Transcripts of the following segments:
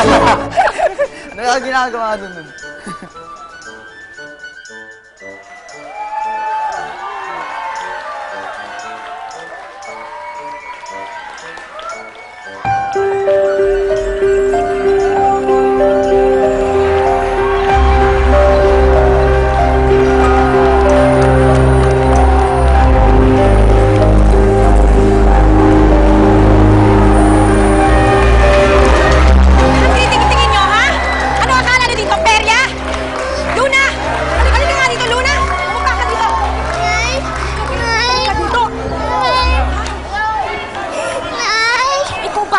ano ka ginagawa doon?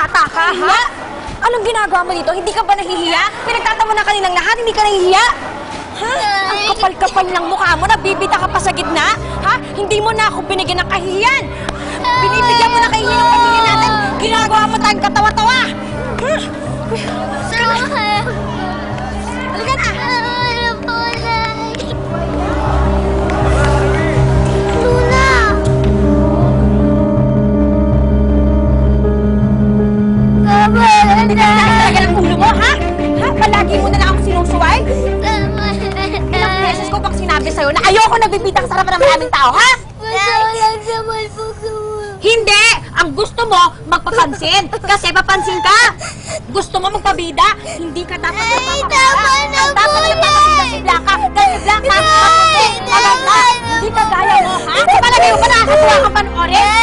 Bata ka, ha? Anong ginagawa mo dito? Hindi ka ba nahihiya? Pinagtatawa na kaninang lahat, hindi ka nahihiya? Ha? Ang kapal-kapal ng mukha mo, nabibita ka pa sa gitna? Ha? Hindi mo na ako binigyan ng kahihiyan! Binibigyan mo na kahihiyan ng pamilya natin! Ginagawa mo tayong katawa-tawa! Hindi ka talaga ng ulo mo, ha? Ha? Palagi mo na lang ako sinusuway? Ilang Nay. beses ko bang sinabi sa'yo na ayoko nabibitang sa harapan ng maraming tao, ha? Basta walang naman po. Hindi! Ang gusto mo, magpapansin. Kasi papansin ka. Gusto mo magpabida. Hindi ka dapat Ay, magpapabida. tama na Ang dapat po, magpapabida si Blanca. Dahil si Blanca, maputi, maganda. tama na Hindi ka gaya mo, ha? Palagay mo ba nakakatuwa ka panoorin?